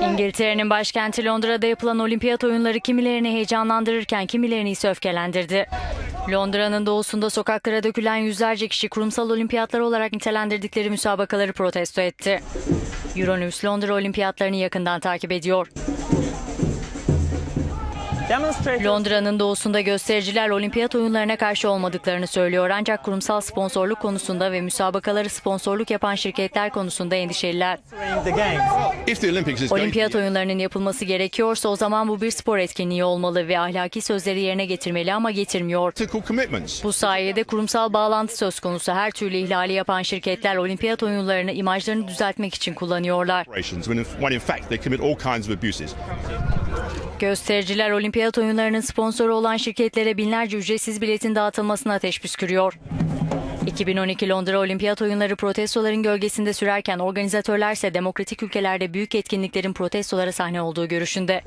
İngiltere'nin başkenti Londra'da yapılan olimpiyat oyunları kimilerini heyecanlandırırken kimilerini ise öfkelendirdi. Londra'nın doğusunda sokaklara dökülen yüzlerce kişi kurumsal olimpiyatlar olarak nitelendirdikleri müsabakaları protesto etti. Euronews Londra olimpiyatlarını yakından takip ediyor. Londra'nın doğusunda göstericiler olimpiyat oyunlarına karşı olmadıklarını söylüyor ancak kurumsal sponsorluk konusunda ve müsabakaları sponsorluk yapan şirketler konusunda endişeliler. Olimpiyat oyunlarının yapılması gerekiyorsa o zaman bu bir spor etkinliği olmalı ve ahlaki sözleri yerine getirmeli ama getirmiyor. Bu sayede kurumsal bağlantı söz konusu her türlü ihlali yapan şirketler olimpiyat oyunlarını imajlarını düzeltmek için kullanıyorlar. Göstericiler olimpiyat oyunlarının sponsoru olan şirketlere binlerce ücretsiz biletin dağıtılmasına ateş püskürüyor. 2012 Londra Olimpiyat Oyunları protestoların gölgesinde sürerken organizatörlerse demokratik ülkelerde büyük etkinliklerin protestolara sahne olduğu görüşünde.